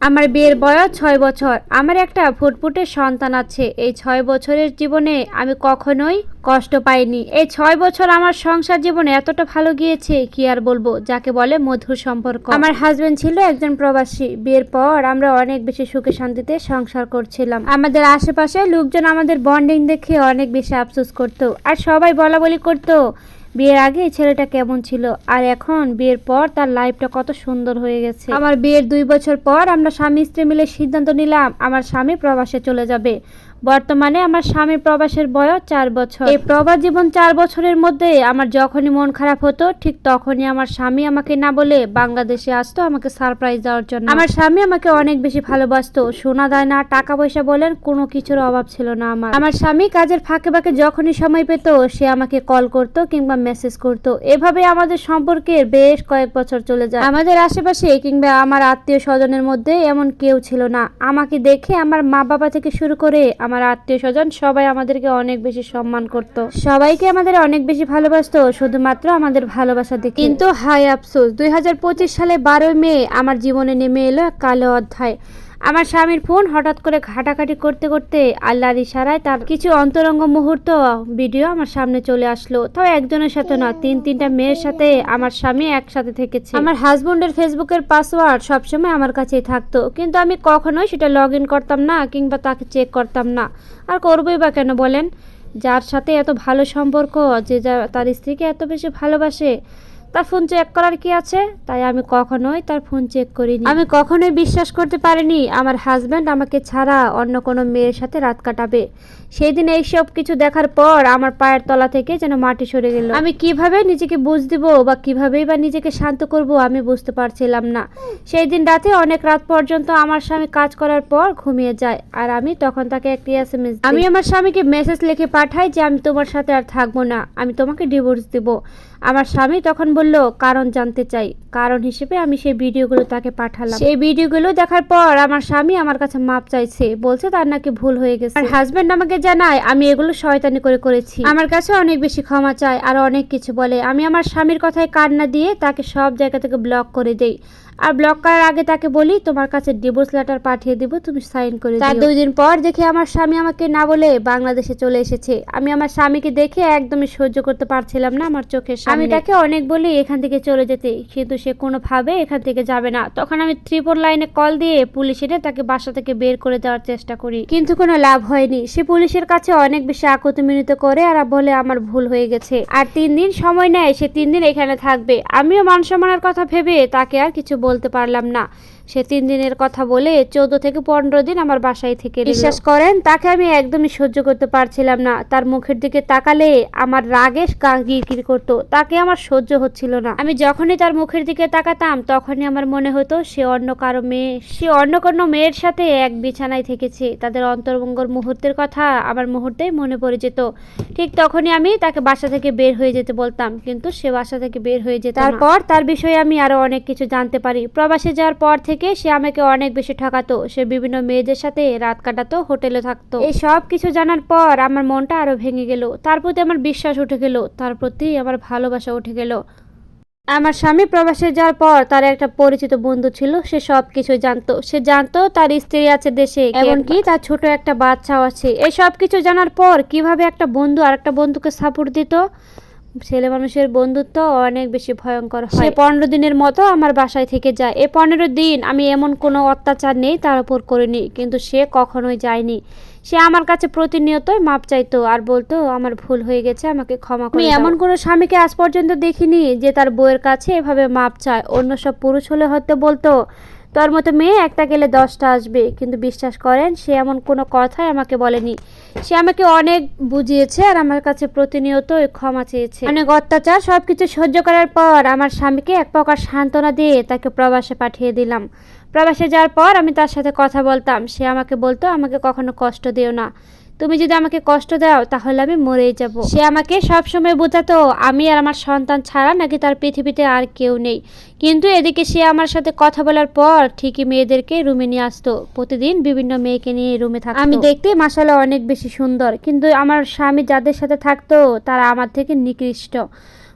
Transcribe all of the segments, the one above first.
আমার বিয়ের বয়স ছয় বছর। আমার একটা ফুটফুটে সন্তান আছে। এই ছয় বছরের জীবনে আমি কখনোই কষ্ট পাইনি। এই ছয় বছর আমার সংসার জীবনে এতটা ভালো গিয়েছে, কি আর বলব? যাকে বলে মধুর সম্পর্ক। আমার হাজবেন্ড ছিল একজন প্রবাসী। বিয়ের পর আমরা অনেক বেশি সুখে শান্তিতে সংসার করছিলাম। আমাদের আশেপাশে লোকজন আমাদের বন্ডিং দেখে অনেক বেশি আফসোস করতো। আর সবাই বলা বলি করতো বিয়ের আগে ছেলেটা কেমন ছিল? আর এখন বিয়ের পর তার লাইফটা কত সুন্দর হয়ে গেছে। আমার বিয়ের দুই বছর পর আমরা স্বামী স্ত্রী মিলে সিদ্ধান্ত নিলাম, আমার স্বামী প্রবাসে চলে যাবে। বর্তমানে আমার স্বামী প্রবাসের বয়স চার বছর। এই প্রবাস জীবন চার বছরের মধ্যে আমার যখনই মন খারাপ হতো, ঠিক তখনই আমার স্বামী আমাকে না বলে বাংলাদেশে আসতো, আমাকে সারপ্রাইজ দেওয়ার জন্য। আমার স্বামী আমাকে অনেক বেশি ভালোবাসতো। শোনা দেয় না, টাকা পয়সা বলেন, কোনো কিছুর অভাব ছিল না আমার। আমার স্বামী কাজের ফাঁকে ফাঁকে যখনই সময় পেত, সে আমাকে কল করত কিংবা মেসেজ করত। এভাবে আমাদের সম্পর্কের বেশ কয়েক বছর চলে যায়। আমাদের আশেপাশে কিংবা আমার আত্মীয় স্বজনের মধ্যে এমন কেউ ছিল না। আমাকে দেখে আমার মা বাবা থেকে শুরু করে আমার আত্মীয় স্বজন সবাই আমাদেরকে অনেক বেশি সম্মান করত। সবাইকে আমাদের অনেক বেশি ভালোবাসতো শুধুমাত্র আমাদের ভালোবাসা দেখে। কিন্তু হাই আফসোস দুই হাজার পঁচিশ সালে বারোই মে আমার জীবনে নেমে এলো এক কালো অধ্যায়। আমার স্বামীর ফোন হঠাৎ করে ঘাটাঘাটি করতে করতে আল্লাহর ইশারায় তার কিছু অন্তরঙ্গ মুহূর্ত ভিডিও আমার সামনে চলে আসলো। তাও একজনের সাথে না, তিন তিনটা মেয়ের সাথে আমার স্বামী একসাথে থেকেছে। আমার হাজবেন্ডের ফেসবুকের পাসওয়ার্ড সবসময় আমার কাছেই থাকতো। কিন্তু আমি কখনোই সেটা লগ ইন করতাম না কিংবা তাকে চেক করতাম না। আর করবোই বা কেন বলেন? যার সাথে এত ভালো সম্পর্ক, যে যা, তার স্ত্রীকে এত বেশি ভালোবাসে তার ফোন চেক করার কি আছে? তাই আমি কখনোই তার ফোন চেক করিনি। আমি কখনোই বিশ্বাস করতে পারিনি আমার হাজব্যান্ড আমাকে ছাড়া অন্য কোনো মেয়ের সাথে রাত কাটাবে। সেই দিন এইসব কিছু দেখার পর আমার পায়ের তলা থেকে যেন মাটি সরে গেল। আমি কীভাবে নিজেকে বুঝ দিব বা কিভাবেই বা নিজেকে শান্ত করব আমি বুঝতে পারছিলাম না। সেই দিন রাতে অনেক রাত পর্যন্ত আমার স্বামী কাজ করার পর ঘুমিয়ে যায় আর আমি তখন তাকে একটি এসএমএস আমি আমার স্বামীকে মেসেজ লিখে পাঠাই যে আমি তোমার সাথে আর থাকব না আমি তোমাকে ডিভোর্স দিব। আমার স্বামী তখন বলল কারণ জানতে চাই। কারণ হিসেবে আমি সেই ভিডিওগুলো তাকে পাঠালাম। সেই ভিডিওগুলো দেখার পর আমার স্বামী আমার কাছে মাপ চাইছে। বলছে তার নাকি ভুল হয়ে গেছে। আর হাজবেন্ড আমাকে জানায় আমি এগুলো শয়তানি করে করেছি। আমার কাছে অনেক বেশি ক্ষমা চায় আর অনেক কিছু বলে। আমি আমার স্বামীর কথায় কান্না দিয়ে তাকে সব জায়গা থেকে ব্লক করে দেই। আর ব্লক করার আগে তাকে বলি তোমার কাছে ডিভোর্স লেটার পাঠিয়ে দিব তুমি সাইন করে তার দুই দিন পর দেখে আমার স্বামী আমাকে না বলে বাংলাদেশে চলে এসেছে। আমি আমার স্বামীকে দেখে একদমই সহ্য করতে পারছিলাম না আমার চোখের সামনে। আমি তাকে অনেক বলি এখান থেকে চলে যেতে। কিন্তু সে কোনোভাবে এখান থেকে যাবে না। তখন আমি ত্রিপুর লাইনে কল দিয়ে পুলিশ এনে তাকে বাসা থেকে বের করে দেওয়ার চেষ্টা করি। কিন্তু কোনো লাভ হয়নি। সে পুলিশের কাছে অনেক বেশি আকুতি মিনিত করে আর বলে আমার ভুল হয়ে গেছে। আর তিন দিন সময় নেয় সে তিন দিন এখানে থাকবে। আমিও মান সম্মানের কথা ভেবে তাকে আর কিছু বলতে পারলাম না। সে তিন দিনের কথা বলে চৌদ্দ থেকে পনেরো দিন আমার বাসায় থেকে বিশ্বাস করেন তাকে আমি একদমই সহ্য করতে পারছিলাম না। তার মুখের দিকে তাকালে আমার রাগে গা গিরগির করতো। তাকে আমার সহ্য হচ্ছিল না। আমি যখনই তার মুখের দিকে তাকাতাম তখনই আমার মনে হতো সে অন্য কারও মেয়ে সে অন্য কোনো মেয়ের সাথে এক বিছানায় থেকেছে। তাদের অন্তর্ভঙ্গর মুহূর্তের কথা আমার মুহূর্তেই মনে পড়ে যেত। ঠিক তখনই আমি তাকে বাসা থেকে বের হয়ে যেতে বলতাম কিন্তু সে বাসা থেকে বের হয়ে যেত। তারপর তার বিষয়ে আমি আরও অনেক কিছু জানতে পারি। প্রবাসে যাওয়ার পর থেকে সে আমাকে অনেক বেশি ঠকাতো। সে বিভিন্ন মেয়েদের সাথে রাত কাটাতো হোটেলে থাকতো। এই সব কিছু জানার পর আমার মনটা আরও ভেঙে গেল। তার প্রতি আমার বিশ্বাস উঠে গেল। তার প্রতি আমার ভালোবাসা উঠে গেল। আমার স্বামী প্রবাসে যাওয়ার পর তার একটা পরিচিত বন্ধু ছিল। সে সব কিছু জানতো। সে জানতো তার স্ত্রী আছে দেশে এমনকি তার ছোট একটা বাচ্চাও আছে। এই সব কিছু জানার পর কীভাবে একটা বন্ধু আর একটা বন্ধুকে সাপোর্ট দিত? ছেলে মানুষের বন্ধুত্ব অনেক বেশি ভয়ঙ্কর হয়। সে পনেরো দিনের মতো আমার বাসায় থেকে যায়। এ পনেরো দিন আমি এমন কোনো অত্যাচার নেই তার উপর করিনি কিন্তু সে কখনোই যায়নি। সে আমার কাছে প্রতিনিয়তই মাপ চাইতো আর বলতো আমার ভুল হয়ে গেছে আমাকে ক্ষমা করে এমন কোনো স্বামীকে আজ পর্যন্ত দেখিনি যে তার বউয়ের কাছে এভাবে মাপ চায়। অন্য সব পুরুষ হলে হয়তো বলতো তোর মতো মেয়ে একটা গেলে দশটা আসবে, কিন্তু বিশ্বাস করেন, সে এমন কোনো কথাই আমাকে বলেনি। সে আমাকে অনেক বুঝিয়েছে আর আমার কাছে প্রতিনিয়ত ক্ষমা চেয়েছে। অনেক অত্যাচার সব কিছু সহ্য করার পর আমার স্বামীকে এক প্রকার সান্ত্বনা দিয়ে তাকে প্রবাসে পাঠিয়ে দিলাম। প্রবাসে যাওয়ার পর আমি তার সাথে কথা বলতাম। সে আমাকে বলতো, আমাকে কখনো কষ্ট দিও না। তুমি যদি আমাকে কষ্ট দাও, তাহলে আমি মরেই যাব। সে আমাকে সবসময় বোঝাতো, আমি আর আমার সন্তান ছাড়া নাকি তার পৃথিবীতে আর কেউ নেই। কিন্তু এদিকে সে আমার সাথে কথা বলার পর ঠিকই মেয়েদেরকে রুমে নিয়ে আসতো। প্রতিদিন বিভিন্ন মেয়েকে নিয়ে রুমে থাকতো। আমি দেখতে মাসালা অনেক বেশি সুন্দর, কিন্তু আমার স্বামী যাদের সাথে থাকতো, তারা আমার থেকে নিকৃষ্ট।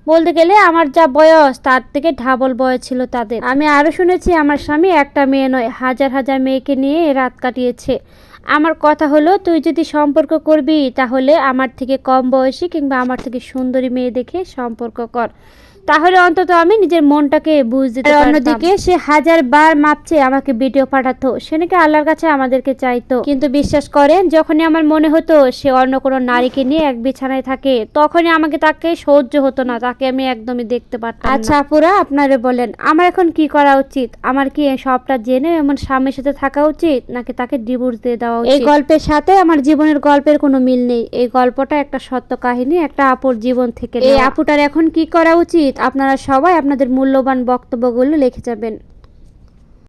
বলতে গেলে আমার যা বয়স, তার থেকে ঢাবল বয়স ছিল তাদের। আমি আরও শুনেছি আমার স্বামী একটা মেয়ে নয়, হাজার হাজার মেয়েকে নিয়ে রাত কাটিয়েছে। আমার কথা হলো, তুই যদি সম্পর্ক করবি, তাহলে আমার থেকে কম বয়সী কিংবা আমার থেকে সুন্দরী মেয়ে দেখে সম্পর্ক কর। তাহলে অন্তত আমি নিজের মনটাকে বুঝতে অন্যদিকে সে হাজার বার মাপছে আমাকে ভিডিও পাঠাতো। সে নাকি আল্লাহর কাছে আমাদেরকে চাইতো। কিন্তু বিশ্বাস করেন যখনই আমার মনে হতো সে অন্য কোনো নারীকে নিয়ে এক বিছানায় থাকে তখনই আমাকে তাকে সহ্য হতো না তাকে আমি একদমই দেখতে পারতাম আচ্ছা আপুরা আপনারা বলেন আমার এখন কি করা উচিত? আমার কি সবটা জেনে এমন স্বামীর সাথে থাকা উচিত নাকি তাকে ডিভোর্স দিয়ে দেওয়া উচিত? এই গল্পের সাথে আমার জীবনের গল্পের কোনো মিল নেই। এই গল্পটা একটা সত্য কাহিনী একটা আপুর জীবন থেকে এই আপুটার এখন কি করা উচিত আপনারা সবাই আপনাদের মূল্যবান বক্তব্যগুলো লিখে যাবেন।